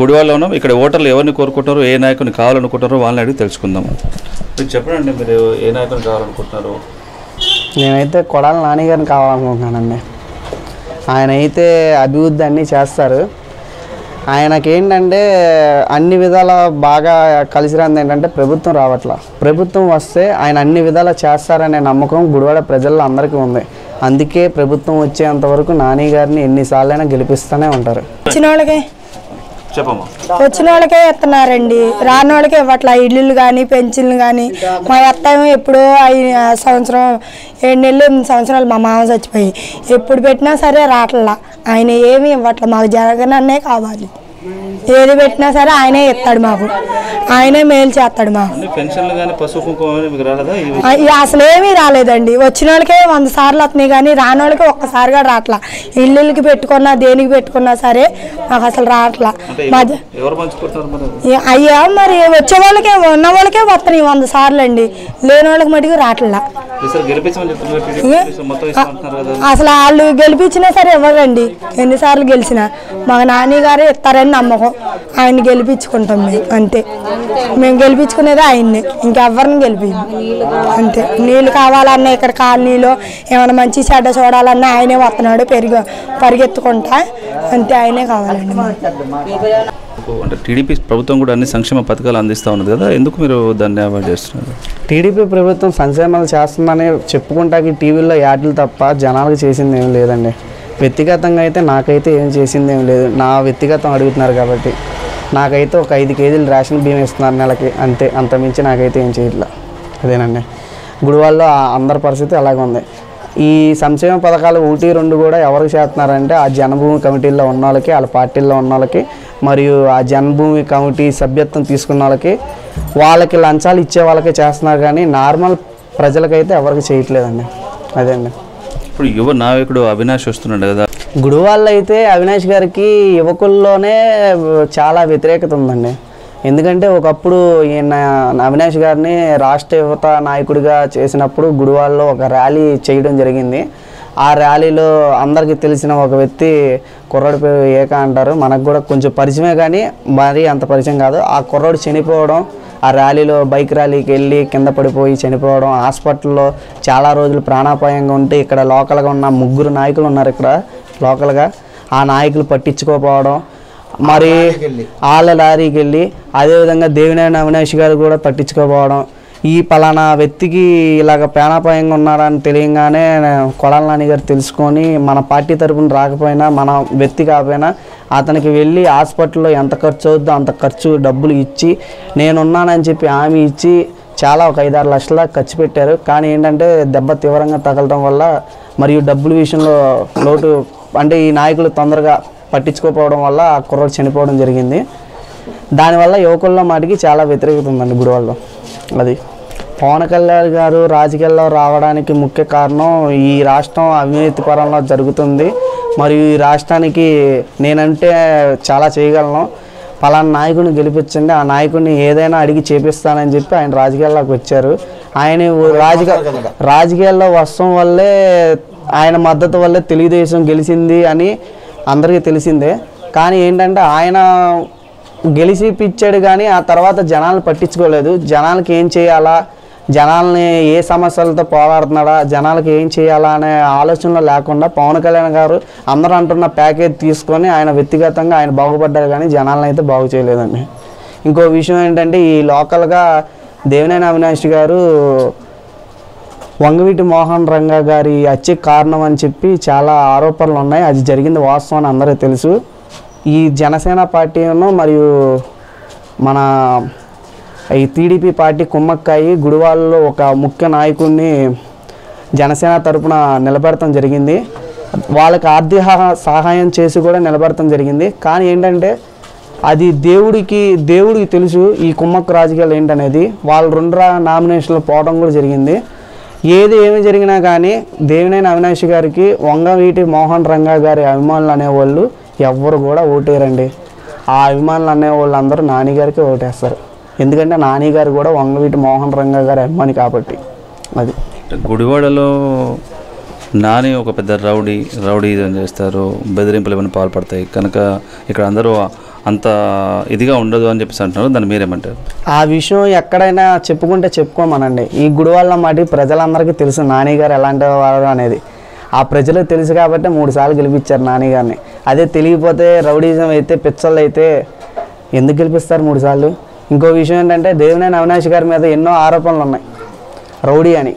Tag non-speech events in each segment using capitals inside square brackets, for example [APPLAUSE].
గుడివాడలో ఉన్నాం ఇక్కడ ఓటర్లు ఎవరిని కోరుకుంటారో ఏ నాయకుని కావాలనుకుంటారో వాళ్ళని అడిగి తెలుసుకుందాం. మీరు చెప్పండి మీరు ఏ నాయకుని కావాలనుకుంటున్నారు. నేనైతే కొడాలి నాని గారిని కావాలనుకుంటున్నానండి. ఆయన అయితే అభివృద్ధి అన్నీ చేస్తారు. ఆయనకి ఏంటంటే అన్ని విధాల బాగా కలిసి రాంది ఏంటంటే ప్రభుత్వం రావట్లా. ప్రభుత్వం వస్తే ఆయన అన్ని విధాల చేస్తారనే నమ్మకం గుడివాడ ప్రజల్లో అందరికీ ఉంది. అందుకే ప్రభుత్వం వచ్చేంత వరకు నాని గారిని ఎన్నిసార్లైనా గెలిపిస్తూనే ఉంటారు. చెప్పమ్మా. వచ్చిన వాళ్ళకే ఇస్తున్నారండి రాని వాళ్ళకే ఇవ్వట్లా. ఇల్లులు కానీ పెన్షన్లు కానీ మా అత్తయ్య ఎప్పుడో సంవత్సరం ఏడు నెలలు ఎనిమిది సంవత్సరాలు మా మామ చచ్చిపోయి. ఎప్పుడు పెట్టినా సరే రాట్లా. ఆయన ఏమి ఇవ్వట్లా. మాకు జరగనన్నే కావాలి. ఏది పెట్టినా సరే ఆయనే ఇస్తాడు మాకు. ఆయనే మేలు చేస్తాడు మాకు. అన్ని పెన్షన్లు కానీ పసుపు కుంకుమ కానీ మీకు రాలేదా? ఇవి ఆ, ఇక అసలు ఏమీ రాలేదండి. వచ్చిన వాళ్ళకే వంద సార్లు వస్తున్నాయి కానీ రాని వాళ్ళకి ఒక్కసారిగా రావట్లా ఇల్లులకి పెట్టుకున్నా దేనికి పెట్టుకున్నా సరే మాకు అసలు రావట్లా? ఏ- అయ్యా మరి వచ్చే వాళ్ళకే ఉన్న వాళ్ళకే వస్తున్నాయి వంద సార్లు అండి. లేని వాళ్ళకి మటుకు రావట్లా కదా అసలు వాళ్ళు గెలిపించినా సరే ఇవ్వరండి ఎన్నిసార్లు గెలిచినా? మా నాని గారే ఇస్తారని నమ్మకం. ఆయన గెలిపించుకుంటాం మేము అంతే. మేము గెలిపించుకునేది ఆయన్ని ఇంకెవ్వరిని గెలిపి అంతే. నీళ్ళు కావాలన్నా ఇక్కడ కాలనీలో ఏమైనా మంచి చెడ్డ చూడాలన్నా ఆయనే వస్తున్నాడు పెరిగి పరిగెత్తుకుంటా అంతే ఆయనే కావాలండి. అంటే టీడీపీ ప్రభుత్వం కూడా అన్ని సంక్షేమ పథకాలు అందిస్తూ ఉన్నది కదా ఎందుకు మీరు దాన్ని అవాయిడ్ చేస్తున్నారు? టీడీపీ ప్రభుత్వం సంక్షేమాలు చేస్తుందని చెప్పుకుంటాకి టీవీలో యాడ్లు తప్ప జనాలకు చేసింది ఏం లేదండి. వ్యక్తిగతంగా అయితే నాకైతే ఏం చేసింది ఏం లేదు. నా వ్యక్తిగతం అడుగుతున్నారు కాబట్టి. నాకైతే ఒక ఐదు కేజీలు రేషన్ బియ్యం ఇస్తున్నారు నెలకి. అంతే అంత మించి నాకైతే ఏం చేయట్లా. అదేనండి. గుడివాళ్ళలో ఆ అందరి పరిస్థితి అలాగే ఉంది. ఈ సంక్షేమ పథకాలు ఒకటి రెండు కూడా ఎవరికి చేస్తున్నారంటే ఆ జనభూమి కమిటీల్లో ఉన్న వాళ్ళకి వాళ్ళ పార్టీల్లో ఉన్న వాళ్ళకి మరియు ఆ జన్మభూమి కమిటీ సభ్యత్వం తీసుకున్న వాళ్ళకి వాళ్ళకి లంచాలు ఇచ్చే వాళ్ళకే చేస్తున్నారు కానీ నార్మల్ ప్రజలకైతే ఎవరికి చేయట్లేదండి. అదే అండి. ఇప్పుడు యువ నాయకుడు అవినాష్ వస్తున్నాడు కదా. గుడివాళ్ళు అయితే అవినాష్ గారికి యువకుల్లోనే చాలా వ్యతిరేకత ఉందండి. ఎందుకంటే ఒకప్పుడు ఈయన అవినాష్ గారిని రాష్ట్ర యువత నాయకుడిగా చేసినప్పుడు గుడివాళ్ళలో ఒక ర్యాలీ చేయడం జరిగింది. ఆ ర్యాలీలో అందరికీ తెలిసిన ఒక వ్యక్తి కుర్రాడి పేరు ఏక అంటారు. మనకు కూడా కొంచెం పరిచయమే కానీ మరీ అంత పరిచయం కాదు. ఆ కుర్రాడు చనిపోవడం ఆ ర్యాలీలో బైక్ ర్యాలీకి వెళ్ళి కింద పడిపోయి చనిపోవడం హాస్పిటల్లో చాలా రోజులు ప్రాణాపాయంగా ఉంటే ఇక్కడ లోకల్గా ఉన్న ముగ్గురు నాయకులు ఉన్నారు ఇక్కడ లోకల్గా. ఆ నాయకులు పట్టించుకోకపోవడం మరి వాళ్ళ లారీకి వెళ్ళి అదేవిధంగా దేవినేని అవినాష్ గారు కూడా పట్టించుకోకపోవడం. ఈ పలానా వ్యక్తికి ఇలాగ ప్రాణాపాయంగా ఉన్నారని తెలియగానే కొడాల నాని గారు తెలుసుకొని మన పార్టీ తరపున రాకపోయినా మన వ్యక్తి కాకపోయినా అతనికి వెళ్ళి హాస్పిటల్లో ఎంత ఖర్చు అవుద్దో అంత ఖర్చు డబ్బులు ఇచ్చి నేనున్నానని చెప్పి హామీ ఇచ్చి చాలా ఒక ఐదారు లక్షల ఖర్చు పెట్టారు. కానీ ఏంటంటే దెబ్బ తీవ్రంగా తగలడం వల్ల మరియు డబ్బుల విషయంలో లోటు అంటే ఈ నాయకులు తొందరగా పట్టించుకోకపోవడం వల్ల ఆ కుర్రోడు చనిపోవడం జరిగింది. దానివల్ల యువకుల్లో మాటికి చాలా వ్యతిరేకత ఉందండి గుడివాళ్ళు అది. పవన్ కళ్యాణ్ గారు రాజకీయాల్లో రావడానికి ముఖ్య కారణం ఈ రాష్ట్రం అవినీతి పరంలో జరుగుతుంది. మరియు ఈ రాష్ట్రానికి నేనంటే చాలా చేయగలను. పలానా నాయకుడిని గెలిపించండి. ఆ నాయకుడిని ఏదైనా అడిగి చేపిస్తానని చెప్పి ఆయన రాజకీయాల్లోకి వచ్చారు. ఆయన రాజకీయ రాజకీయాల్లో వర్షం వల్లే ఆయన మద్దతు వల్లే తెలుగుదేశం గెలిచింది అని అందరికీ తెలిసిందే. కానీ ఏంటంటే ఆయన గెలిచి పిచ్చాడు కానీ ఆ తర్వాత జనాలు పట్టించుకోలేదు. జనాలకి ఏం చేయాలా? జనాల్ని ఏ సమస్యలతో పోరాడుతున్నాడా జనాలకి ఏం చేయాలా అనే ఆలోచనలో లేకుండా పవన్ కళ్యాణ్ గారు అందరూ అంటున్న ప్యాకేజ్ తీసుకొని ఆయన వ్యక్తిగతంగా ఆయన బాగుపడ్డారు కానీ జనాలను అయితే బాగు చేయలేదండి. ఇంకో విషయం ఏంటంటే ఈ లోకల్గా దేవినేని అవినాష్ గారు వంగవీటి మోహన్ రంగా గారి హత్యకు కారణం అని చెప్పి చాలా ఆరోపణలు ఉన్నాయి. అది జరిగింది వాస్తవం అని అందరికీ తెలుసు. ఈ జనసేన పార్టీను మరియు మన ఈ టీడీపీ పార్టీ కుమ్మక్కాయి గుడివాళ్ళలో ఒక ముఖ్య నాయకుడిని జనసేన తరపున నిలబెడతాం జరిగింది. వాళ్ళకి ఆర్థిక సహాయం చేసి కూడా నిలబెడతాం జరిగింది. కానీ ఏంటంటే అది దేవుడికి దేవుడికి తెలుసు ఈ కుమ్మక్కు రాజకీయాలు ఏంటనేది. వాళ్ళు రెండు నామినేషన్లు పోవడం కూడా జరిగింది. ఏది ఏమి జరిగినా కానీ దేవినేని అవినాష్ గారికి వంగవీటి మోహన్ రంగా గారి అభిమానులు అనేవాళ్ళు ఎవ్వరు కూడా ఓటేరండి ఆ అభిమానులు అనేవాళ్ళు అందరూ నానిగారికి ఓటేస్తారు. ఎందుకంటే నాని గారు కూడా వంగవీటి మోహన్ రంగా గారి అభిమాని కాబట్టి. అది. గుడివాడలో నాని ఒక పెద్ద రౌడీ రౌడీ చేస్తారు? బెదిరింపులు ఏమైనా పాల్పడతాయి? కనుక ఇక్కడ అందరూ అంత ఇదిగా ఉండదు అని చెప్పేసి అంటున్నారు. దాన్ని మీరేమంటారు? ఆ విషయం ఎక్కడైనా చెప్పుకుంటే చెప్పుకోమనండి. ఈ గుడివాళ్ళ మాట ప్రజలందరికీ తెలుసు నాని గారు ఎలాంటి వారు అనేది. ఆ ప్రజలకు తెలుసు కాబట్టి మూడు సార్లు గెలిపించారు నాని గారిని. అదే తెలియకపోతే రౌడీజం అయితే పిచ్చళ్ళు అయితే ఎందుకు గెలిపిస్తారు మూడు సార్లు? ఇంకో విషయం ఏంటంటే దేవినేని అవినాష్ గారి మీద ఎన్నో ఆరోపణలు ఉన్నాయి రౌడీ అని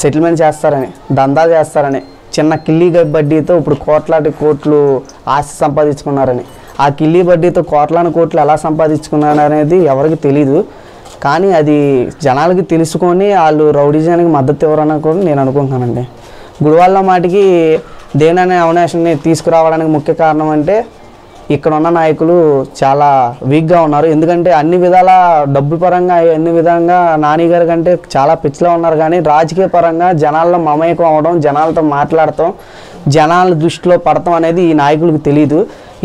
సెటిల్మెంట్ చేస్తారని దందాలు చేస్తారని చిన్న కిల్లీ బడ్డీతో ఇప్పుడు కోట్లాది కోట్లు ఆస్తి సంపాదించుకున్నారని. ఆ కిల్లీ బడ్డీతో కోట్లాను కోట్లు ఎలా సంపాదించుకున్నారనేది ఎవరికి తెలీదు. కానీ అది జనాలకి తెలుసుకొని వాళ్ళు రౌడీజానికి మద్దతు ఇవ్వరని కూడా నేను అనుకుంటున్నానండి. గుడివాళ్ళ మాటికి దేననే అవినాష్ని తీసుకురావడానికి ముఖ్య కారణం అంటే ఇక్కడ ఉన్న నాయకులు చాలా వీక్గా ఉన్నారు. ఎందుకంటే అన్ని విధాల డబ్బు పరంగా అన్ని విధంగా నానిగారి కంటే చాలా పిచ్చిలో ఉన్నారు. కానీ రాజకీయ పరంగా జనాల్లో మమేకం అవడం జనాలతో మాట్లాడటం జనాల దృష్టిలో పడటం అనేది ఈ నాయకులకు తెలియదు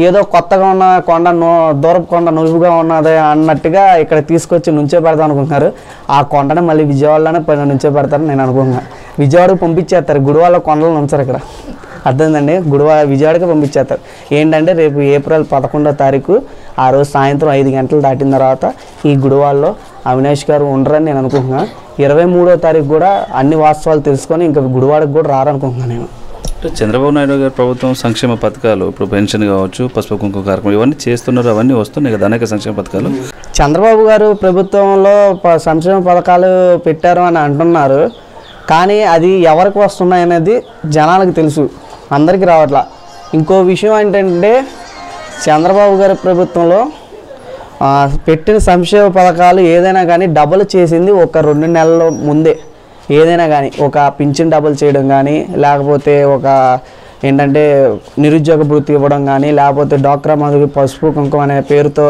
ఏదో కొత్తగా ఉన్న కొండ నో దూరపు కొండ నువ్వుగా ఉన్నది అన్నట్టుగా ఇక్కడ తీసుకొచ్చి నుంచో పెడతాం అనుకుంటున్నారు. ఆ కొండని మళ్ళీ విజయవాడలోనే పైన నుంచో పెడతారని నేను అనుకుంటున్నాను విజయవాడకు పంపించేస్తారు. గుడివాళ్ళ కొండలు ఉంచారు ఇక్కడ. అర్థమైందండి గుడివా విజయవాడకి పంపించేస్తారు. ఏంటంటే రేపు ఏప్రిల్ పదకొండో తారీఖు ఆ రోజు సాయంత్రం ఐదు గంటలు దాటిన తర్వాత ఈ గుడివాడలో అవినాష్ గారు ఉండరని నేను అనుకుంటున్నాను ఇరవై మూడో తారీఖు కూడా అన్ని వాస్తవాలు తెలుసుకొని ఇంకా గుడివాడకు కూడా రారనుకుంటున్నాను నేను. చంద్రబాబు నాయుడు గారి ప్రభుత్వం సంక్షేమ పథకాలు ఇప్పుడు పెన్షన్ కావచ్చు పసుపు కుంకుమ కార్యక్రమం ఇవన్నీ చేస్తున్నారు అవన్నీ వస్తున్నాయి కదా అనేక సంక్షేమ పథకాలు. చంద్రబాబు గారు ప్రభుత్వంలో సంక్షేమ పథకాలు పెట్టారు అని అంటున్నారు. కానీ అది ఎవరికి వస్తున్నాయి అనేది జనాలకు తెలుసు. అందరికీ రావట్లా. ఇంకో విషయం ఏంటంటే చంద్రబాబు గారి ప్రభుత్వంలో పెట్టిన సంక్షేమ పథకాలు ఏదైనా కానీ డబుల్ చేసింది ఒక రెండు నెలల ముందే. ఏదైనా కానీ ఒక పింఛన్ డబుల్ చేయడం కానీ లేకపోతే ఒక ఏంటంటే నిరుద్యోగ భృతి ఇవ్వడం కానీ లేకపోతే డాక్రా మధుకి పసుపు కుంకుమ అనే పేరుతో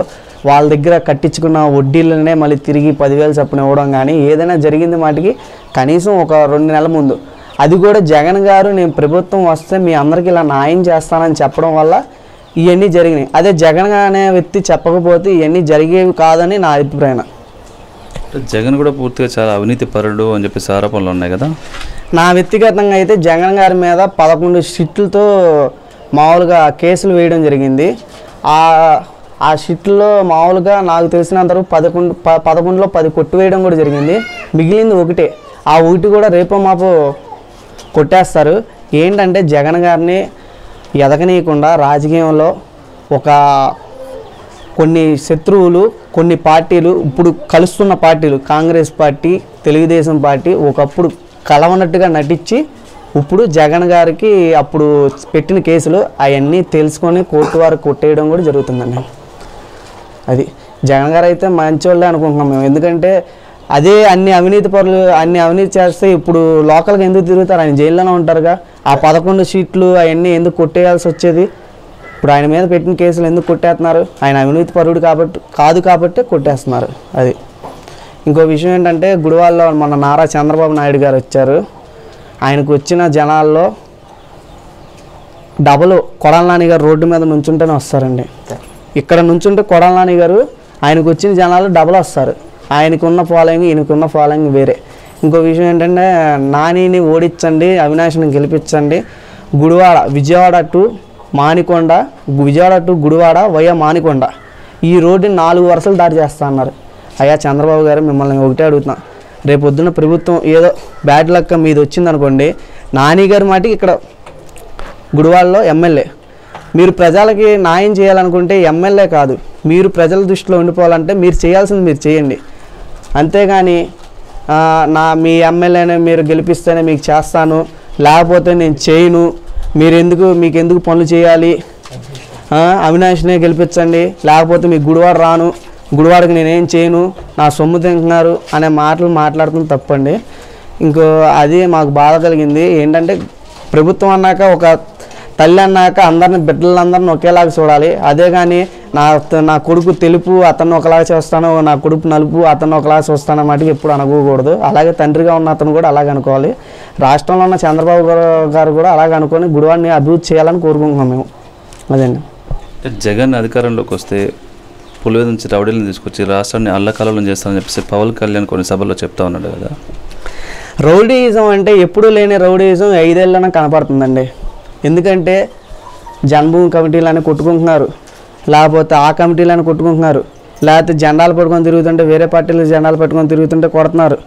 వాళ్ళ దగ్గర కట్టించుకున్న వడ్డీలనే మళ్ళీ తిరిగి పదివేలు చప్పున ఇవ్వడం కానీ ఏదైనా జరిగింది మాటికి కనీసం ఒక రెండు నెలల ముందు. అది కూడా జగన్ గారు నేను ప్రభుత్వం వస్తే మీ అందరికీ ఇలా న్యాయం చేస్తానని చెప్పడం వల్ల ఇవన్నీ జరిగినాయి. అదే జగన్ అనే వ్యక్తి చెప్పకపోతే ఇవన్నీ జరిగేవి కాదని నా అభిప్రాయం. జగన్ కూడా పూర్తిగా చాలా అవినీతి పరుడు అని చెప్పేసి ఆరోపణలు ఉన్నాయి కదా? నా వ్యక్తిగతంగా అయితే జగన్ గారి మీద పదకొండు షిట్లతో మామూలుగా కేసులు వేయడం జరిగింది. ఆ ఆ షిట్లో మామూలుగా నాకు తెలిసినంత వరకు పదకొండు ప పదకొండులో పది కొట్టివేయడం కూడా జరిగింది. మిగిలింది ఒకటే. ఆ ఒకటి కూడా రేపో మాపో కొట్టేస్తారు. ఏంటంటే జగన్ గారిని ఎదగనీయకుండా రాజకీయంలో ఒక కొన్ని శత్రువులు కొన్ని పార్టీలు ఇప్పుడు కలుస్తున్న పార్టీలు కాంగ్రెస్ పార్టీ తెలుగుదేశం పార్టీ ఒకప్పుడు కలవనట్టుగా నటించి ఇప్పుడు జగన్ గారికి అప్పుడు పెట్టిన కేసులు అవన్నీ తెలుసుకొని కోర్టు వారు కొట్టేయడం కూడా జరుగుతుందండి. అది జగన్ గారు అయితే మంచోళ్ళే అనుకుంటున్నాం మేము. ఎందుకంటే అదే అన్ని అవినీతి పరులు అన్ని అవినీతి చేస్తే ఇప్పుడు లోకల్గా ఎందుకు తిరుగుతారు? ఆయన జైల్లోనే ఉంటారుగా. ఆ పదకొండు సీట్లు అవన్నీ ఎందుకు కొట్టేయాల్సి వచ్చేది? ఇప్పుడు ఆయన మీద పెట్టిన కేసులు ఎందుకు కొట్టేస్తున్నారు? ఆయన అవినీతి పరుడు కాబట్టి కాదు కాబట్టి కొట్టేస్తున్నారు అది. ఇంకో విషయం ఏంటంటే గుడివాల్లో మన నారా చంద్రబాబు నాయుడు గారు వచ్చారు. ఆయనకు వచ్చిన జనాల్లో డబల్ కొడల నాని గారు రోడ్డు మీద నుంచుంటేనే వస్తారండి. ఇక్కడ నుంచుంటే కొడాల నాని గారు ఆయనకు వచ్చిన జనాలు డబల్ వస్తారు. ఆయనకున్న ఫాలోయింగ్ ఈయనకున్న ఫాలోయింగ్ వేరే. ఇంకో విషయం ఏంటంటే నానిని ఓడించండి అవినాష్ని గెలిపించండి. Gudivada Vijayawada to Manikonda Vijayawada to Gudivada via Manikonda. ఈ రోడ్డుని నాలుగు వరుసలు దాటి చేస్తా అన్నారు. అయ్యా చంద్రబాబు గారు మిమ్మల్ని ఒకటే అడుగుతున్నా. రేపు పొద్దున్న ప్రభుత్వం ఏదో బ్యాడ్ లక్ మీద వచ్చిందనుకోండి నాని గారి మాటికి ఇక్కడ గుడివాడలో ఎమ్మెల్యే. మీరు ప్రజలకి న్యాయం చేయాలనుకుంటే ఎమ్మెల్యే కాదు. మీరు ప్రజల దృష్టిలో ఉండిపోవాలంటే మీరు చేయాల్సింది మీరు చేయండి. అంతేగాని నా మీ ఎమ్మెల్యేనే మీరు గెలిపిస్తేనే మీకు చేస్తాను. లేకపోతే నేను చేయను. మీరు ఎందుకు మీకు ఎందుకు పనులు చేయాలి? అవినాష్నే గెలిపించండి. లేకపోతే మీకు గుడివాడ రాను. గుడివాడకి నేనేం చేయను. నా సొమ్ము తింటున్నారు అనే మాటలు మాట్లాడుతుంది తప్పండి. ఇంకో అది మాకు బాధ కలిగింది. ఏంటంటే ప్రభుత్వం అన్నాక ఒక తల్లి అన్నాక అందరిని బిడ్డలందరిని ఒకేలాగా చూడాలి. అదే కానీ నా నా కొడుకు తెలుపు అతను ఒకలాగా చూస్తాను నా కొడుకు నలుపు అతను ఒకలాగా చూస్తాను అన్నమాట ఎప్పుడు అనుకోకూడదు. అలాగే తండ్రిగా ఉన్న అతను కూడా అలాగే అనుకోవాలి. రాష్ట్రంలో ఉన్న చంద్రబాబు గారు- కూడా అలాగే అనుకొని గుడివాడిని అభివృద్ధి చేయాలని కోరుకుంటున్నాం మేము. అదండి. జగన్ అధికారంలోకి వస్తే పులివెద నుంచి రౌడీలను తీసుకొచ్చి రాష్ట్రాన్ని అల్లకల్లోలం చేస్తానని చెప్పేసి పవన్ కళ్యాణ్ కొన్ని సభల్లో చెప్తా ఉన్నాడు కదా. రౌడీయిజం అంటే ఎప్పుడూ లేని రౌడీయిజం ఐదేళ్ళనే కనపడుతుందండి. ఎందుకంటే జన్మభూమి కమిటీలు అని కొట్టుకుంటున్నారు. లేకపోతే ఆ కమిటీలను కొట్టుకుంటున్నారు. లేకపోతే జెండాలు పట్టుకొని తిరుగుతుంటే వేరే పార్టీలు జెండాలు పట్టుకొని తిరుగుతుంటే కొడుతున్నారు.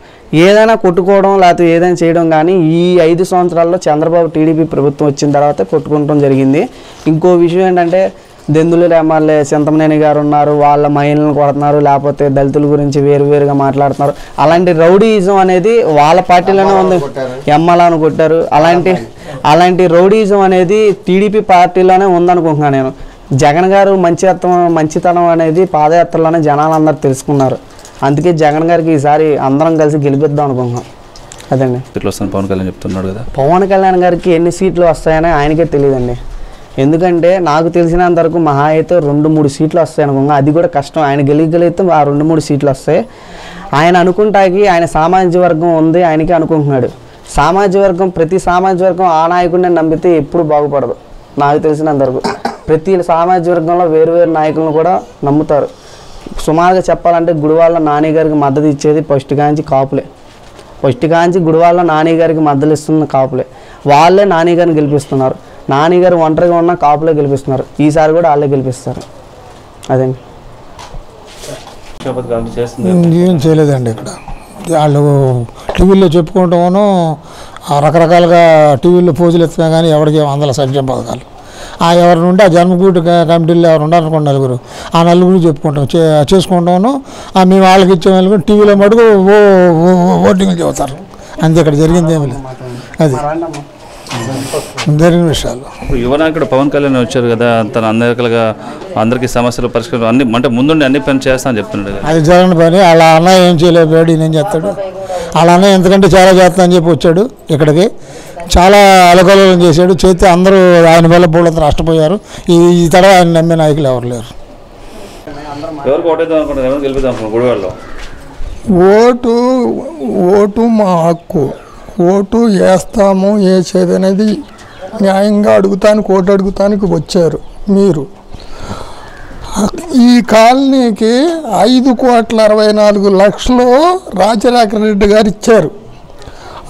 ఏదైనా కొట్టుకోవడం లేకపోతే ఏదైనా చేయడం కానీ ఈ ఐదు సంవత్సరాల్లో చంద్రబాబు టీడీపీ ప్రభుత్వం వచ్చిన తర్వాత కొట్టుకుంటం జరిగింది. ఇంకో విషయం ఏంటంటే దెందులు ఎమ్మెల్యే చింతమనేని గారు ఉన్నారు. వాళ్ళ మహిళలను కొడుతున్నారు. లేకపోతే దళితుల గురించి వేరువేరుగా మాట్లాడుతున్నారు. అలాంటి రౌడీయిజం అనేది వాళ్ళ పార్టీలోనే ఉంది. ఎమ్మెల్యేను కొట్టారు. అలాంటి అలాంటి రౌడీయిజం అనేది టీడీపీ పార్టీలోనే ఉందనుకుంటున్నాను నేను. జగన్ గారు మంచితనం మంచితనం అనేది పాదయాత్రలోనే జనాలు అందరూ తెలుసుకున్నారు. అందుకే జగన్ గారికి ఈసారి అందరం కలిసి గెలిపిద్దాం అనుకుంటున్నాం. అదండి. ఇట్లా వస్తాను పవన్ కళ్యాణ్ చెప్తున్నాడు కదా. పవన్ కళ్యాణ్ గారికి ఎన్ని సీట్లు వస్తాయని ఆయనకే తెలియదండి. ఎందుకంటే నాకు తెలిసినంత వరకు మహా అయితే రెండు మూడు సీట్లు వస్తాయి అది కూడా కష్టం. ఆయన గెలిగలిగితే ఆ రెండు మూడు సీట్లు వస్తాయి. ఆయన అనుకుంటాకి ఆయన సామాజిక వర్గం ఉంది ఆయనకే అనుకుంటున్నాడు. సామాజిక వర్గం ప్రతి సామాజిక వర్గం ఆ నాయకుడిని నమ్మితే ఎప్పుడు బాగుపడదు. నాకు తెలిసినంత వరకు. ప్రతి సామాజిక వర్గంలో వేరు వేరు నాయకులను కూడా నమ్ముతారు. సుమారుగా చెప్పాలంటే గుడివాళ్ళ నాని గారికి మద్దతు ఇచ్చేది ఫస్ట్ కాంచి కాపులే. ఫస్ట్ కాంచి గుడివాళ్ళ నాని గారికి మద్దతు ఇస్తున్న కాపులే. వాళ్ళే నాని గారిని గెలిపిస్తున్నారు. నాని గారు ఒంటరిగా ఉన్న కాపులే గెలిపిస్తున్నారు. ఈసారి కూడా వాళ్ళే గెలిపిస్తారు. అదండి ఏం చేయలేదండి ఇక్కడ. వాళ్ళు టీవీలో చెప్పుకుంటామను రకరకాలుగా టీవీలో పోజులు ఎత్తున్నా కానీ ఎవరికి వందల సంక్షేమ పథకాలు. ఆ ఎవరి నుండి ఆ జన్మకూటి క- కమిటీలో ఎవరు ఉన్నారనుకోండి నలుగురు. ఆ నలుగురు చెప్పుకుంటాం. చే చేసుకుంటాను. ఆ మేము వాళ్ళకి ఇచ్చే నలుగురు టీవీలో మటుకు ఓ ఓ- ఓ- ఓటింగ్లు చెబుతారు అంతే ఇక్కడ జరిగింది ఏమి లేదు. అది జరిగిన విషయాలు. ఇప్పుడు యువ నాయకుడు పవన్ కళ్యాణ్ వచ్చారు కదా తన అన్ని రకాలుగా అందరికీ సమస్యలు పరిష్కారం అన్ని అంటే ముందుండి అన్ని పని చేస్తా అని చెప్తున్నాడు అది జరగని పని. వాళ్ళ అన్నయ్య ఏం చేయలేకపోయాడు ఈయన ఏం చేస్తాడు? వాళ్ళ అన్నయ్య ఎంతకంటే చాలా చేస్తా అని చెప్పి వచ్చాడు ఇక్కడికి. చాలా అలకలోలం చేశాడు. చేస్తే అందరూ ఆయన వల్ల బోళ్ళంతా నష్టపోయారు. ఈ ఈ తడవ ఆయన నమ్మే నాయకులు ఎవరు లేరు. ఓటు ఓటు మా హక్కు. ఓటు వేస్తాము వేసేది అనేది న్యాయంగా అడుగుతానికి ఓటు అడుగుతానికి వచ్చారు మీరు. ఈ కాలనీకి ఐదు కోట్ల అరవై నాలుగు లక్షలు రాజశేఖర రెడ్డి గారు ఇచ్చారు.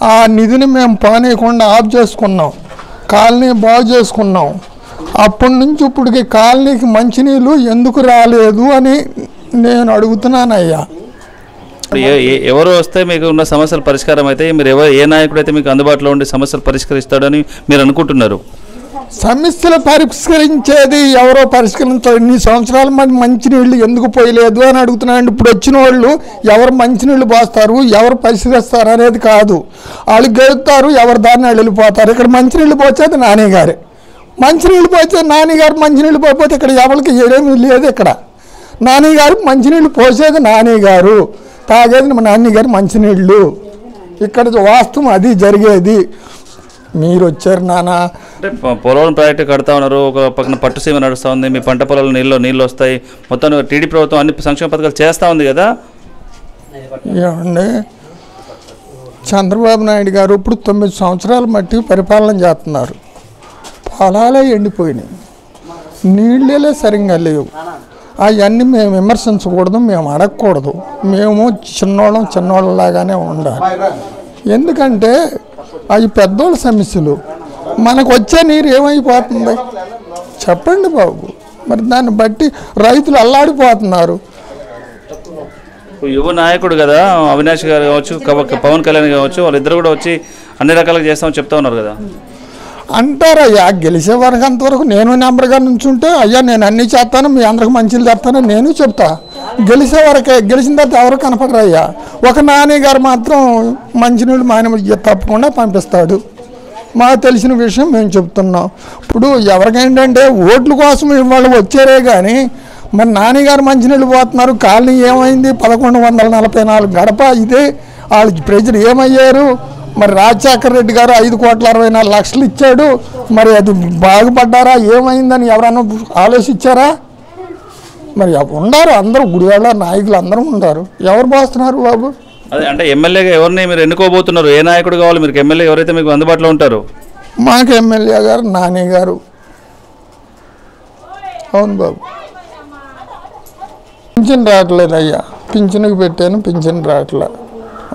ఆ నిధిని మేము పానేయకుండా ఆఫ్ చేసుకున్నాం. కాలనీ బాగు చేసుకున్నాం. అప్పటి నుంచి ఇప్పటికి కాలనీకి మంచినీళ్ళు ఎందుకు రాలేదు అని నేను అడుగుతున్నానయ్యా. ఎవరు వస్తే మీకు ఉన్న సమస్యల పరిష్కారం అయితే మీరు ఎవరు ఏ నాయకుడు అయితే మీకు అందుబాటులో ఉండి సమస్యలు పరిష్కరిస్తాడని మీరు అనుకుంటున్నారు? సమస్యలు పరిష్కరించేది ఎవరో పరిష్కరించారు ఇన్ని సంవత్సరాల మంది మంచినీళ్ళు ఎందుకు పోయలేదు అని అడుగుతున్నాను ఇప్పుడు వచ్చిన వాళ్ళు ఎవరు మంచినీళ్ళు పోస్తారు ఎవరు పరిష్కరిస్తారు అనేది కాదు. వాళ్ళు గెలుతారు ఎవరు దాన్ని వెళ్ళిపోతారు. ఇక్కడ మంచినీళ్ళు పోసేది నాని మంచినీళ్ళు పోతే నాని మంచినీళ్ళు పోతే ఇక్కడ ఎవరికి ఏమీ లేదు ఇక్కడ. నాని మంచినీళ్ళు పోసేది నాన్నగారు తాగేది మా నాని మంచినీళ్ళు. ఇక్కడ వాస్తవం అది జరిగేది. మీరు వచ్చారు నానా. అంటే పోలవరం ప్రాజెక్టు కడతా ఉన్నారు. ఒక పక్కన పట్టు సీమ నడుస్తూ ఉంది. మీ పంట పొలాలు నీళ్ళు నీళ్ళు వస్తాయి. మొత్తం టీడీ ప్రభుత్వం అన్ని సంక్షేమ పథకాలు చేస్తూ ఉంది కదా? ఏమండి? చంద్రబాబు నాయుడు గారు ఇప్పుడు తొమ్మిది సంవత్సరాల మట్టి పరిపాలన చేస్తున్నారు. పొలాలే ఎండిపోయినాయి. నీళ్ళే సరిగ్గా లేవు. అవన్నీ మేము విమర్శించకూడదు మేము అడగకూడదు. మేము చిన్నోళ్ళం చిన్నోళ్ళలాగానే ఉండాలి. ఎందుకంటే అవి పెద్దోళ్ళ సమస్యలు. మనకు వచ్చే నీరు ఏమైపోతుంది? చెప్పండి బాబు. మరి దాన్ని బట్టి రైతులు అల్లాడిపోతున్నారు. యువ నాయకుడు కదా అవినాష్ గారు కావచ్చు కవ- పవన్ కళ్యాణ్ కావచ్చు వాళ్ళిద్దరు కూడా వచ్చి అన్ని రకాలుగా చేస్తామని చెప్తా ఉన్నారు కదా. అంటారయ్యా గెలిచే వరకు అంతవరకు నేను నెంబర్గా నుంచుంటే అయ్యా నేను అన్నీ చేస్తాను మీ అందరికి మంచిలు చేస్తాను నేను చెప్తా. గెలిచే వరకే గెలిచిన తర్వాత ఎవరు కనపడరయ్యా? ఒక నాని గారు మాత్రం మంచినీళ్ళు మాయన తప్పకుండా పంపిస్తాడు. మాకు తెలిసిన విషయం మేము చెప్తున్నాం. ఇప్పుడు ఎవరికేంటంటే ఓట్ల కోసం ఇవాళ వచ్చారే కానీ మరి నాన్నగారు మంచినీళ్ళు పోతున్నారు కాలనీ ఏమైంది? పదకొండు వందల నలభై నాలుగు గడప ఇదే. వాళ్ళకి ప్రజలు ఏమయ్యారు? మరి రాజశేఖర రెడ్డి గారు ఐదు కోట్ల అరవై నాలుగు లక్షలు ఇచ్చాడు. మరి అది బాగుపడ్డారా? ఏమైందని ఎవరన్నా ఆలోచించారా? మరి ఉండారు అందరూ గుడివాళ్ళ నాయకులు అందరూ ఉంటారు. ఎవరు పోస్తున్నారు బాబు? అదే అంటే ఎమ్మెల్యేగా ఎవరిని మీరు ఎన్నుకోబోతున్నారు? ఏ నాయకుడు కావాలి? మీరు ఎమ్మెల్యే ఎవరైతే మీకు అందుబాటులో ఉంటారు? మాకు ఎమ్మెల్యే గారు నాని గారు. అవును బాబు. పింఛన్ రావట్లేదు అయ్యా. పింఛన్కి పెట్టాను పింఛన్ రావట్లే.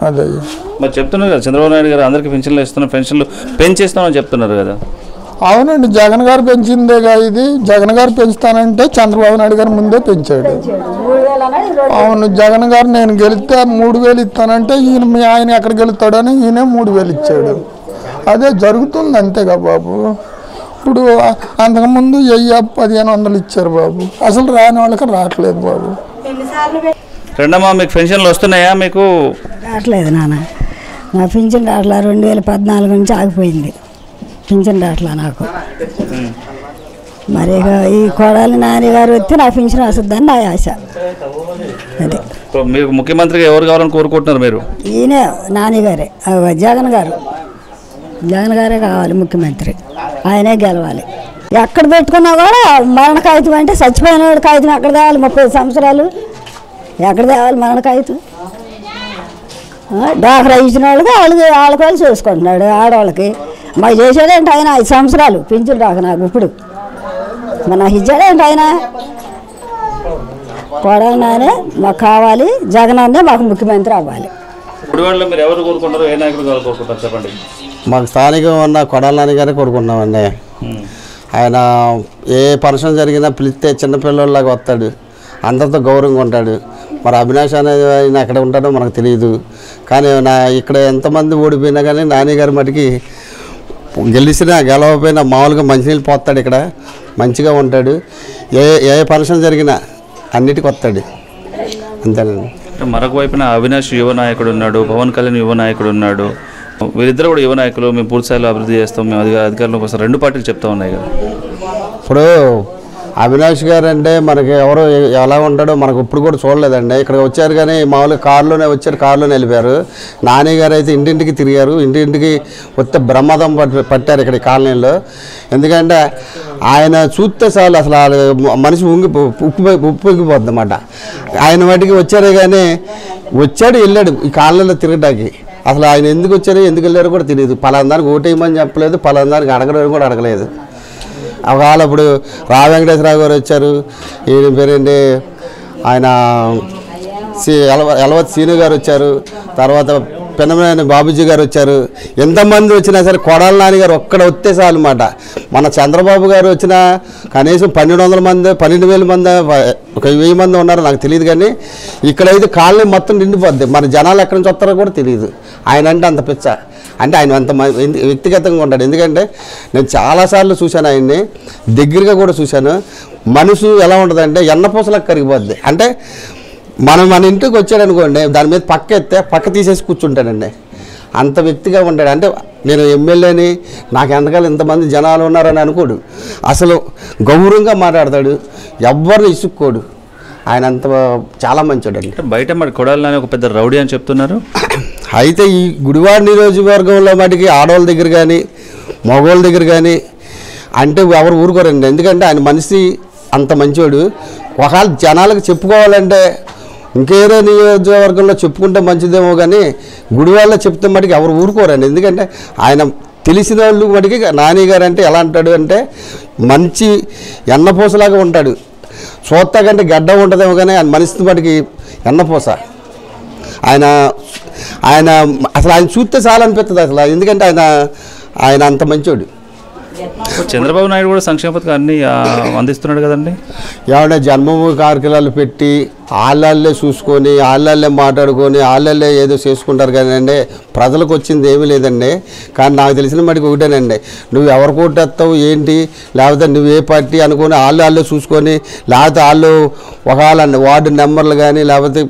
అదయ్యా. మరి చెప్తున్నారు కదా చంద్రబాబు నాయుడు గారు అందరికీ పెన్షన్లు ఇస్తున్నాం పెన్షన్లు పెంచేస్తామని చెప్తున్నారు కదా. అవునండి జగన్ గారు పెంచిందేగా ఇది. జగన్ గారు పెంచుతానంటే చంద్రబాబు నాయుడు గారు ముందే పెంచాడు. అవును జగన్ గారు నేను గెలిస్తే మూడు వేలు ఇస్తానంటే ఈయన మీ ఆయన ఎక్కడ గెలుస్తాడని ఈయన మూడు వేలు ఇచ్చాడు. అదే జరుగుతుంది అంతేగా బాబు. ఇప్పుడు అంతకుముందు వెయ్యి పదిహేను వందలు ఇచ్చారు బాబు. అసలు రాని వాళ్ళకి రావట్లేదు బాబు. రెండమ్మా మీకు పెన్షన్లు వస్తున్నాయా మీకు? రావట్లేదు నాన్న. నా పింఛన్ రావట్లా రెండు వేల పద్నాలుగు నుంచి ఆగిపోయింది. పింఛన్ రావట్లా నాకు. మరి ఈ కోడలి నాని గారు వస్తే నా పింఛన్ వస్తుందని నా ఆశ. అది. మీకు ముఖ్యమంత్రిగా ఎవరు కావాలని కోరుకుంటున్నారు మీరు? ఈయనే నాని గారే అగో జగన్ గారు. జగన్ గారే కావాలి ముఖ్యమంత్రి. ఆయనే గెలవాలి. ఎక్కడ పెట్టుకున్నా కూడా మరణ కాగితం అంటే చచ్చిపోయిన కాగితం ఎక్కడ తేవాలి ముప్పై సంవత్సరాలు? ఎక్కడ తేవాలి మరణ కాగితం? ఆ, డాక్రా ఇచ్చిన వాళ్ళకి వాళ్ళకి వాళ్ళకి వాళ్ళు చూసుకుంటున్నాడు ఆడవాళ్ళకి. మాకు చేసాడేంటి ఆయన ఐదు సంవత్సరాలు పింఛన్ రాక నాకు ఇప్పుడు. మరి నాకు ఇచ్చాడేంటి ఆయన? కోడలు నానే మాకు కావాలి జగన్ అన్నే మాకు ముఖ్యమంత్రి అవ్వాలి. మాకు స్థానికంగా ఉన్న కొడాలని గారే కోరుకుంటున్నామండి. ఆయన ఏ ఫంక్షన్ జరిగినా పిలిస్తే చిన్నపిల్లలాగా వస్తాడు. అందరితో గౌరవంగా ఉంటాడు. మరి అవినాష్ అనేది ఆయన ఎక్కడ ఉంటాడో మనకు తెలియదు. కానీ నా ఇక్కడ ఎంతమంది ఓడిపోయినా కానీ నాన్నగారి మటుకి గెలిచినా గెలవకపోయినా మామూలుగా మంచినీళ్ళు పోస్తాడు ఇక్కడ. మంచిగా ఉంటాడు. ఏ ఏ ఫంక్షన్ జరిగినా అన్నిటికీ వస్తాడు. అంతేనండి. అంటే మరొక వైపున అవినాష్ యువ నాయకుడు ఉన్నాడు పవన్ కళ్యాణ్ యువ నాయకుడు ఉన్నాడు. వీరిద్దరు కూడా యువ నాయకులు మేము పూర్తి స్థాయిలో అభివృద్ధి చేస్తాం మేము అధికార అధికారంలోకి వస్తాం. రెండు పార్టీలు చెప్తా ఉన్నాయి కదా. ఇప్పుడు అవినాష్ గారు అంటే మనకి ఎవరు ఎలా ఉంటాడో మనకు ఇప్పుడు కూడా చూడలేదండి. ఇక్కడ వచ్చారు కానీ మామూలుగా కారులోనే వచ్చారు కారులోనే వెళ్ళిపోయారు. నాని గారు అయితే ఇంటింటికి తిరిగారు. ఇంటింటికి వస్తే బ్రహ్మదం పట్టారు ఇక్కడ కాలనీలో. ఎందుకంటే ఆయన చూస్తే చాలు అసలు మనిషి ఉంగి ఉప్పు ఉప్పొంగిపోద్ది అన్నమాట ఆయన వాటికి వచ్చారే కానీ వచ్చాడు వెళ్ళాడు ఈ కాలనీలో తిరగడానికి అసలు ఆయన ఎందుకు వచ్చారో ఎందుకు వెళ్ళారో కూడా తెలియదు పలానా దానికి ఓటేయమని చెప్పలేదు పలానా దానికి అడగడం కూడా అడగలేదు. ఒకవేళ ఇప్పుడు రా వెంకటేశ్వరరావు గారు వచ్చారు ఈయన పేరేంటి? ఆయన సి ఎలవ ఎలవత్ సీను గారు వచ్చారు తర్వాత పెనమైన బాబుజీ గారు వచ్చారు. ఎంతమంది వచ్చినా సరే కొడాల నాని గారు ఒక్కడ వస్తే చాలు మాట. మన చంద్రబాబు గారు వచ్చిన కనీసం పన్నెండు వందల మంది పన్నెండు వేల మంది ఒక వెయ్యి మంది ఉన్నారు నాకు తెలియదు కానీ ఇక్కడైతే కాలనీ మొత్తం నిండిపోద్ది. మన జనాలు ఎక్కడి నుంచి వస్తారో కూడా తెలియదు. ఆయన అంటే అంత పిచ్చ. అంటే ఆయన అంత మ- వ్యక్తిగతంగా ఉంటాడు ఎందుకంటే నేను చాలాసార్లు చూశాను ఆయన్ని. దగ్గరగా కూడా చూశాను. మనసు ఎలా ఉంటుందంటే ఎన్నపూసలకు కరిగిపోద్ది. అంటే మనం మన ఇంటికి వచ్చాడు అనుకోండి దాని మీద పక్క ఎత్తే పక్క తీసేసి కూర్చుంటాడండి. అంత వ్యక్తిగా ఉంటాడు అంటే నేను ఎమ్మెల్యేని నాకు ఎంతకాలం ఇంతమంది జనాలు ఉన్నారని అనుకోడు. అసలు గౌరవంగా మాట్లాడతాడు. ఎవ్వరిని ఇసుక్కోడు. ఆయన అంత చాలా మంచోడండి. అంటే బయట మరి కొడాలని ఒక పెద్ద రౌడీ అని చెప్తున్నారు. [CLEARS THROAT] అయితే ఈ గుడివాడ నియోజకవర్గంలో మటుకి ఆడవాళ్ళ దగ్గర కానీ మగవాళ్ళ దగ్గర కానీ అంటే ఎవరు ఊరుకోరండి. ఎందుకంటే ఆయన మనిషి అంత మంచోడు. ఒకవేళ జనాలకు చెప్పుకోవాలంటే ఇంకేదో నియోజకవర్గంలో చెప్పుకుంటే మంచిదేమో కానీ గుడివాళ్ళ చెప్తే మటుకు ఎవరు ఊరుకోరండి. ఎందుకంటే ఆయన తెలిసిన వాళ్ళు మటుకి నాని గారు అంటే ఎలా అంటాడు అంటే మంచి ఎన్నపూసలాగా ఉంటాడు. చూస్తా కంటే గడ్డ ఉంటుందేమో కానీ ఆయన మనిషి మటుకి ఎన్నపూస. ఆయన ఆయన అసలు ఆయన చూస్తే చాలా అనిపిస్తుంది అసలు. ఎందుకంటే ఆయన ఆయన అంత మంచోడు. చంద్రబాబు నాయుడు కూడా సంక్షేమ పథకాన్ని అందిస్తున్నాడు కదండి? ఎవడ జన్మభూమి కార్యక్రమాలు పెట్టి ఆళ్ళల్లే చూసుకొని ఆళ్ళల్లే మాట్లాడుకొని ఆళ్ళల్లే ఏదో చేసుకుంటారు కానీ ప్రజలకు వచ్చింది ఏమీ లేదండి. కానీ నాకు తెలిసిన మటుకు ఒకటేనండి. నువ్వు ఎవరు కొట్టేస్తావు ఏంటి? లేకపోతే నువ్వు ఏ పార్టీ అనుకొని వాళ్ళు వాళ్ళే చూసుకొని లేకపోతే వాళ్ళు ఒకవేళ వార్డు నెంబర్లు కానీ లేకపోతే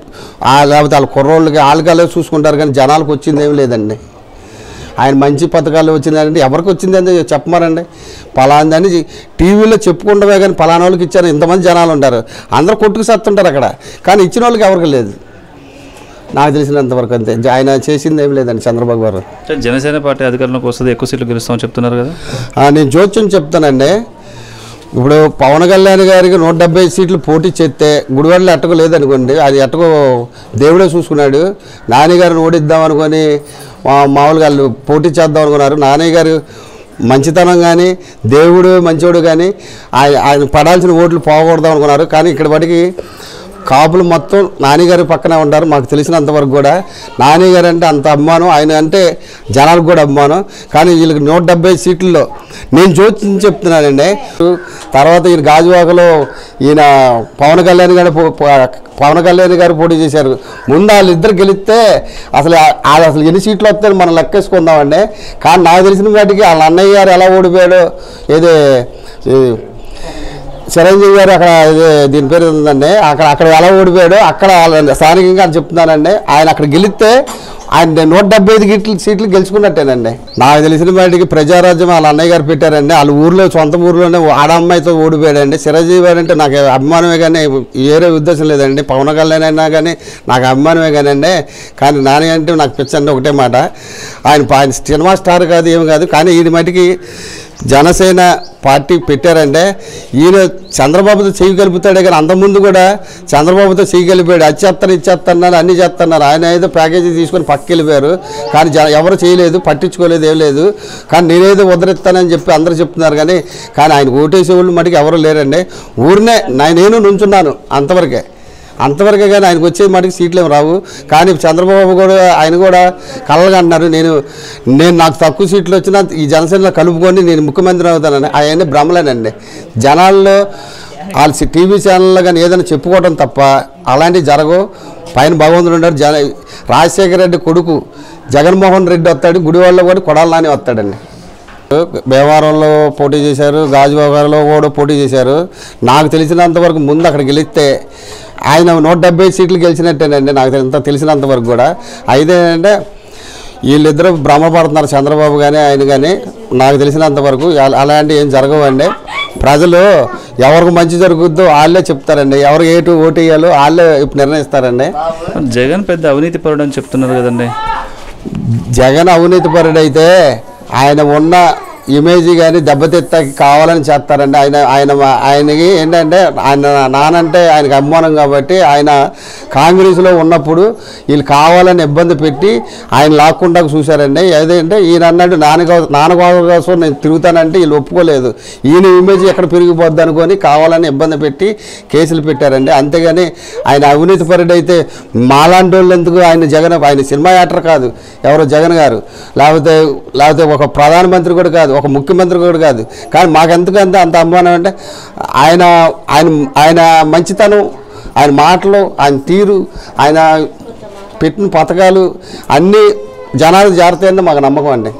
లేకపోతే వాళ్ళ కుర్రోళ్ళు వాళ్ళకి వాళ్ళే చూసుకుంటారు కానీ జనాలకు వచ్చింది ఏమి లేదండి. ఆయన మంచి పథకాలు వచ్చిందంటే ఎవరికి వచ్చిందని చెప్పమారండి పలాందని టీవీలో చెప్పుకుంటమే కానీ పలానా వాళ్ళకి ఇచ్చారు. ఇంతమంది జనాలు ఉంటారు అందరూ కొట్టుకు సత్తుంటారు అక్కడ. కానీ ఇచ్చిన వాళ్ళకి ఎవరికి లేదు. నాకు తెలిసినంతవరకు అంతే. ఆయన చేసింది ఏం లేదండి చంద్రబాబు గారు. జనసేన పార్టీ అధికారంలోకి వస్తుంది ఎక్కువ సీట్లు గెలుస్తామని చెప్తున్నారు కదా. నేను జోత్యం చెప్తానండి. ఇప్పుడు పవన్ కళ్యాణ్ గారికి నూట డెబ్బై సీట్లు పోటీ చేస్తే గుడివాడలో ఎట్టకు లేదనుకోండి అది ఎట్టకు దేవుడే చూసుకున్నాడు. నాని గారిని ఓడిద్దాం అనుకొని మామూలుగా వాళ్ళు పోటీ చేద్దాం అనుకున్నారు. నాన్నయ్య గారు మంచితనం కానీ దేవుడు మంచోడు కానీ ఆయన ఆయన పడాల్సిన ఓట్లు పోకూడదాం అనుకున్నారు. కానీ ఇక్కడ బడికి కాపులు మొత్తం నానిగారి పక్కనే ఉంటారు మాకు తెలిసినంతవరకు కూడా నానిగారు అంటే అంత అభిమానం ఆయన అంటే జనాలకు కూడా అభిమానం. కానీ వీళ్ళకి నూట డెబ్బై సీట్లలో నేను చూసి చెప్తున్నానండి. తర్వాత ఈయన గాజువాకలో ఈయన పవన్ కళ్యాణ్ గారు పో- పవన్ కళ్యాణ్ గారు పోటీ చేశారు. ముందు వాళ్ళిద్దరు గెలిస్తే అసలు వాళ్ళు అసలు ఎన్ని సీట్లు వస్తాయని మనం లెక్కేసుకుందామండి. కానీ నాకు తెలిసిన వాటికి వాళ్ళ అన్నయ్య గారు ఎలా ఓడిపోయాడో ఏదో చిరంజీవి గారు అక్కడ దీని పేరు ఉందండి అక్కడ అక్కడ ఎలా ఓడిపోయాడో అక్కడ స్థానికంగా అని చెప్తున్నానండి ఆయన అక్కడ గెలిస్తే ఆయన నూట డెబ్బై ఐదు గిట్లు సీట్లు గెలుచుకున్నట్టేనండి. నాకు తెలిసిన వాటికి ప్రజారాజ్యం వాళ్ళ అన్నయ్య గారు పెట్టారండి. వాళ్ళ ఊర్లో సొంత ఊర్లోనే ఆడమ్మాయితో ఓడిపోయాడండి. చిరంజీవి గారు అంటే నాకు అభిమానమే కానీ ఏరే ఉద్దేశం లేదండి. పవన్ కళ్యాణ్ అయినా కానీ నాకు అభిమానమే కానండి. కానీ నాని అంటే నాకు పిచ్చండి ఒకటే మాట. ఆయన ఆయన సినిమా స్టార్ కాదు ఏమి కాదు. కానీ ఈ మటుకి జనసేన పార్టీ పెట్టారంటే ఈయన చంద్రబాబుతో చెయ్యి కానీ అంతకుముందు కూడా చంద్రబాబుతో చెయ్యి అది చేస్తాను ఇది చేస్తున్నారు అన్ని చేస్తున్నారు ఆయన ఏదో ప్యాకేజీ తీసుకొని పక్కకి వెళ్ళిపోయారు. కానీ జన ఎవరు చేయలేదు పట్టించుకోలేదు ఏం లేదు. కానీ నేనేదో ఉదరిస్తానని చెప్పి అందరూ చెప్తున్నారు కానీ కానీ ఆయన ఓటేసే వాళ్ళు మటుకు ఎవరు లేరండి. ఊరినే నేను నుంచున్నాను అంతవరకే. అంతవరకే కానీ ఆయనకు వచ్చే మటుకు సీట్లు ఏమి రావు. కానీ చంద్రబాబు కూడా ఆయన కూడా కలలుగా అంటున్నారు. నేను నేను నాకు తక్కువ సీట్లు వచ్చినా ఈ జనసేనలో కలుపుకొని నేను ముఖ్యమంత్రి అవుతానని. ఆయన భ్రమలేనండి. జనాల్లో వాళ్ళ టీవీ ఛానల్లో కానీ ఏదైనా చెప్పుకోవడం తప్ప అలాంటివి జరగవు. పైన భగవంతుడు ఉన్నారు జన రాజశేఖర రెడ్డి కొడుకు జగన్మోహన్ రెడ్డి వస్తాడు. గుడివాళ్ళలో కూడా కొడాలని వస్తాడండి. భీమవరంలో పోటీ చేశారు. గాజువాకలో కూడా పోటీ చేశారు. నాకు తెలిసినంతవరకు ముందు అక్కడ గెలిస్తే ఆయన నూట డెబ్బై సీట్లు గెలిచినట్టేనండి నాకు ఎంత తెలిసినంత వరకు కూడా. అయితే అంటే వీళ్ళిద్దరూ భ్రమపడుతున్నారు చంద్రబాబు కానీ ఆయన కానీ నాకు తెలిసినంత వరకు అలా- అలాంటివి ఏం జరగవండి. ప్రజలు ఎవరికి మంచి జరుగుద్దో వాళ్ళే చెప్తారండి. ఎవరు ఏటు ఓటు వేయాలో వాళ్ళే ఇప్పుడు నిర్ణయిస్తారండి. జగన్ పెద్ద అవినీతి పరుడు అని చెప్తున్నారు కదండి. జగన్ అవినీతి పరుడైతే ఆయన ఉన్న ఇమేజ్ కానీ దెబ్బతిత్తకి కావాలని చేస్తారండి. ఆయన ఆయన ఆయనకి ఏంటంటే ఆయన నానంటే ఆయనకి అభిమానం కాబట్టి ఆయన కాంగ్రెస్లో ఉన్నప్పుడు వీళ్ళు కావాలని ఇబ్బంది పెట్టి ఆయన లాక్కుండా చూశారండి. ఏదంటే ఈయన అన్నట్టు నాన్న నాన్న కోసం నేను తిరుగుతానంటే వీళ్ళు ఒప్పుకోలేదు. ఈయన ఇమేజ్ ఎక్కడ పెరిగిపోద్ది అనుకొని కావాలని ఇబ్బంది పెట్టి కేసులు పెట్టారండి. అంతేగాని ఆయన అవినీతి పరుడైతే మాలాంటి వాళ్ళు ఎందుకు ఆయన జగన్ ఆయన సినిమా యాక్టర్ కాదు ఎవరో జగన్ గారు. లేకపోతే లేకపోతే ఒక ప్రధానమంత్రి కూడా కాదు ఒక ముఖ్యమంత్రి కూడా కాదు. కానీ మాకెందుకు అంత అంత అభిమానం అంటే ఆయన ఆయన ఆయన మంచితనం ఆయన మాటలు ఆయన తీరు ఆయన పెట్టిన పథకాలు అన్నీ జనాలు జాగ్రత్త మాకు నమ్మకం అండి.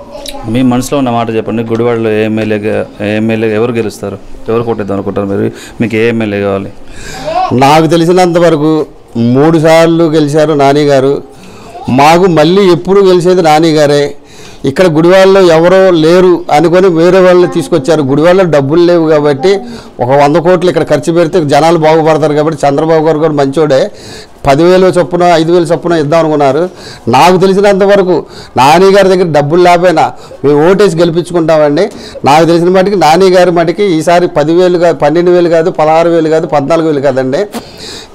మీ మనసులో ఉన్న మాట చెప్పండి. గుడివాడలో ఏ ఎమ్మెల్యేగా ఏ ఎమ్మెల్యే ఎవరు గెలుస్తారు? ఎవరు కొట్టేద్దాం అనుకుంటారు మీరు? మీకు ఏ ఎమ్మెల్యే కావాలి? నాకు తెలిసినంత వరకు మూడు సార్లు గెలిచారు నాని గారు మాకు మళ్ళీ ఎప్పుడు గెలిచేది నాని గారే ఇక్కడ గుడివాళ్ళలో ఎవరో లేరు అనుకొని వేరే వాళ్ళని తీసుకొచ్చారు. గుడివాళ్ళలో డబ్బులు లేవు కాబట్టి ఒక వంద కోట్లు ఇక్కడ ఖర్చు పెడితే జనాలు బాగుపడతారు కాబట్టి చంద్రబాబు గారు కూడా మంచోడే. పదివేలు చొప్పున ఐదు వేలు చొప్పున ఇద్దాం అనుకున్నారు. నాకు తెలిసినంత వరకు నాని గారి దగ్గర డబ్బులు లేకపోయినా మేము ఓటేసి గెలిపించుకుంటామండి. నాకు తెలిసిన మటుకి నాని గారి మటుకి ఈసారి పదివేలు కాదు పన్నెండు వేలు కాదు పదహారు వేలు కాదు పద్నాలుగు వేలు కాదండి.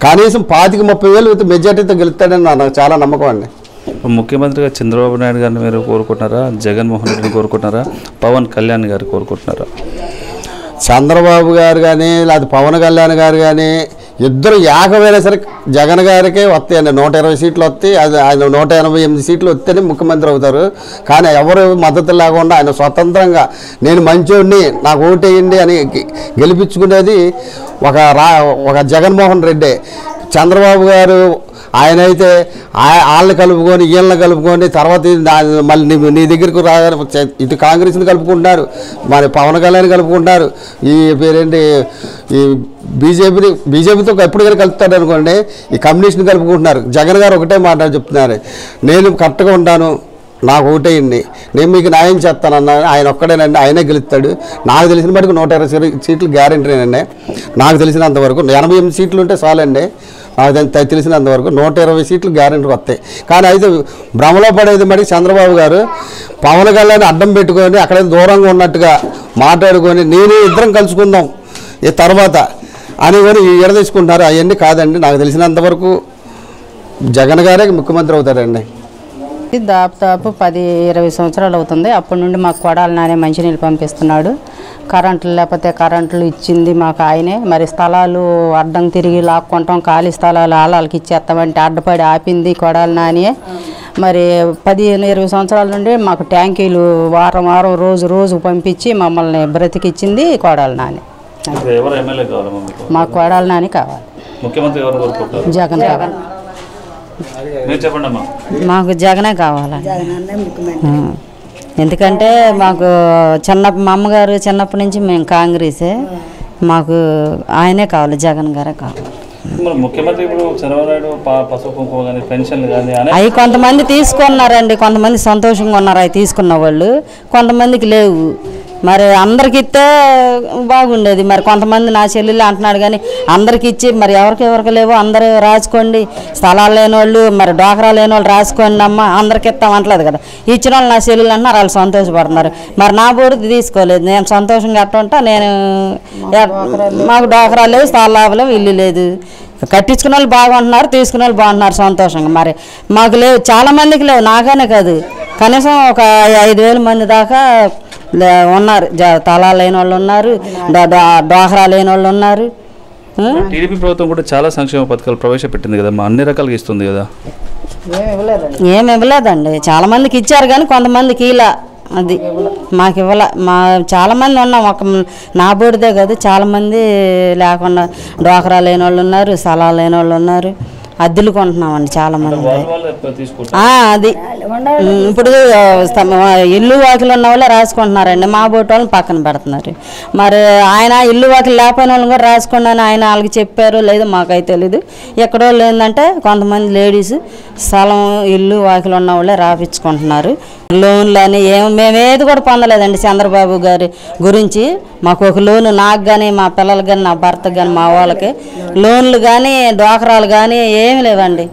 కనీసం పాతిక ముప్పై వేలు విత్ మెజార్టీతో గెలుస్తాడని నాకు చాలా నమ్మకం అండి. ముఖ్యమంత్రిగా చంద్రబాబు నాయుడు గారిని మీరు కోరుకుంటున్నారా? జగన్మోహన్ రెడ్డిని కోరుకుంటున్నారా? పవన్ కళ్యాణ్ గారు కోరుకుంటున్నారా? చంద్రబాబు గారు కానీ లేదా పవన్ కళ్యాణ్ గారు కానీ ఇద్దరు ఏకమైనా సరే జగన్ గారికే వస్తాయండి. నూట ఇరవై సీట్లు వస్తాయి. అది ఆయన నూట ఎనభై ఎనిమిది సీట్లు వస్తేనే ముఖ్యమంత్రి అవుతారు. కానీ ఎవరు మద్దతు లేకుండా ఆయన స్వతంత్రంగా నేను మంచోడిని నాకు ఓటేయండి అని గెలిపించుకునేది ఒక రా ఒక జగన్మోహన్ రెడ్డి. చంద్రబాబు గారు ఆయన అయితే వాళ్ళని కలుపుకొని వీళ్ళని కలుపుకొని తర్వాత మళ్ళీ నీ దగ్గరకు రా ఇటు కాంగ్రెస్ని కలుపుకుంటున్నారు మరి పవన్ కళ్యాణ్ కలుపుకుంటున్నారు. ఈ పేరేంటి? ఈ బీజేపీని బీజేపీతో ఎప్పటికైనా కలుపుతాడు అనుకోండి ఈ కమ్యూనిస్ట్ని కలుపుకుంటున్నారు. జగన్ గారు ఒకటే మాట చెప్తున్నారు నేను కరెక్ట్గా ఉంటాను నాకు ఒకటేయండి నేను మీకు న్యాయం చేస్తానన్నా ఆయన ఒక్కడేనండి ఆయనే గెలుస్తాడు. నాకు తెలిసిన మటుకు నూట ఇరవై సీట్లు గ్యారంటీనండి నాకు తెలిసినంతవరకు ఎనభై ఎనిమిది సీట్లు ఉంటే చాలండి. నాకు తె- తెలిసినంత వరకు నూట ఇరవై సీట్లు గ్యారెంటీ వస్తాయి. కానీ అయితే భ్రమలో పడేది మరి చంద్రబాబు గారు పవన్ కళ్యాణ్ అడ్డం పెట్టుకొని అక్కడ దూరంగా ఉన్నట్టుగా మాట్లాడుకొని నేను ఇద్దరం కలుసుకుందాం ఈ తర్వాత అని కూడా ఎడదీసుకుంటున్నారు అవన్నీ కాదండి. నాకు తెలిసినంతవరకు జగన్ గారే ముఖ్యమంత్రి అవుతారండి. దాదాపు పది ఇరవై సంవత్సరాలు అవుతుంది. అప్పటి నుండి మాకు కొడాలి నానే మంచినీళ్ళు పంపిస్తున్నాడు. కరెంట్లు లేకపోతే కరెంట్లు ఇచ్చింది మాకు ఆయనే. మరి స్థలాలు అడ్డం తిరిగి లాక్కుంటాం. ఖాళీ స్థలాలు ఆలాలకి ఇచ్చేస్తామంటే అడ్డపడి ఆపింది కొడాలి నానియే మరి పదిహేను ఇరవై సంవత్సరాల నుండి మాకు ట్యాంకీలు వారం వారం రోజు రోజు పంపించి మమ్మల్ని బ్రతికిచ్చింది కొడాలి నాని. మీకు కొడాలి నాని కావాలి. ముఖ్యమంత్రి జగన్ కావాలి. మాకు జగనే కావాలి. ఎందుకంటే మాకు చిన్న మా అమ్మగారు చిన్నప్పటి నుంచి మేము కాంగ్రెసే. మాకు ఆయనే కావాలి జగన్ గారే కావాలి. మరి ముఖ్యమంత్రి ఇప్పుడు చంద్రబాబు నాయుడు ప- పసుపు కుంకుమ కానీ పెన్షన్లు కానీ అనే అవి కొంతమంది తీసుకున్నారండి కొంతమంది సంతోషంగా ఉన్నారు అవి తీసుకున్న వాళ్ళు. కొంతమందికి లేవు. మరి అందరికి ఇస్తే బాగుండేది. మరి కొంతమంది నా చెల్లెళ్ళు అంటున్నాడు కానీ అందరికి ఇచ్చి మరి ఎవరికి ఎవరికి లేవో అందరూ రాసుకోండి. స్థలాలు లేని వాళ్ళు మరి డోకరా లేని వాళ్ళు రాసుకోండి అమ్మ అందరికి ఇస్తాం అంటలేదు కదా. ఇచ్చిన వాళ్ళు నా చెల్లెళ్ళు అంటున్నారు వాళ్ళు సంతోషపడుతున్నారు. మరి నా బోర్డు తీసుకోలేదు. నేను సంతోషంగా అట్టుంటా నేను మాకు డోకరా లేవు స్థలాలు లేవు ఇల్లు లేదు. కట్టించుకున్న వాళ్ళు బాగుంటున్నారు తీసుకున్న వాళ్ళు బాగుంటున్నారు సంతోషంగా. మరి మాకు లేవు చాలా మందికి లేవు నాకనే కాదు. కనీసం ఒక ఐదు వేల మంది దాకా ఉన్నారు. జ- తలాలు లేని వాళ్ళు ఉన్నారు. డోహరా లేని వాళ్ళు ఉన్నారు? టీడీపీ ప్రభుత్వం కూడా చాలా సంక్షేమ పథకాలు ప్రవేశపెట్టింది కదా మా అన్ని రకాలుగా ఇస్తుంది కదా. ఏమి ఇవ్వలేదండి. చాలా మందికి ఇచ్చారు కానీ కొంతమందికి ఇలా. అది మాకు ఇవ్వలే. మా చాలా మంది ఉన్నాం. ఒక నా బోర్డుదే కాదు చాలా మంది లేకుండా డోకరా లేని వాళ్ళు ఉన్నారు స్థలాలు లేని వాళ్ళు ఉన్నారు. అద్దెలు కొంటున్నామండి చాలా మంది అది. ఇప్పుడు ఇల్లు వాకిలు ఉన్న వాళ్ళే రాసుకుంటున్నారండి. మా బోటు వాళ్ళని పక్కన పెడుతున్నారు. మరి ఆయన ఇల్లు వాకిలు లేకపోయిన వాళ్ళని కూడా రాసుకోండి అని ఆయన వాళ్ళకి చెప్పారు లేదు మాకైతే తెలీదు. ఎక్కడో ఏంటంటే కొంతమంది లేడీస్ స్థలం ఇల్లు వాకిలు ఉన్న వాళ్ళే రాపించుకుంటున్నారు. లోన్లు అని ఏం మేమేది కూడా పొందలేదండి చంద్రబాబు గారి గురించి. మాకు ఒక లోన్ నాకు కానీ మా పిల్లలకి కానీ నా భర్తకు కానీ మా వాళ్ళకి. లోన్లు కానీ డోకరాలు కానీ ఏమి లేవండి.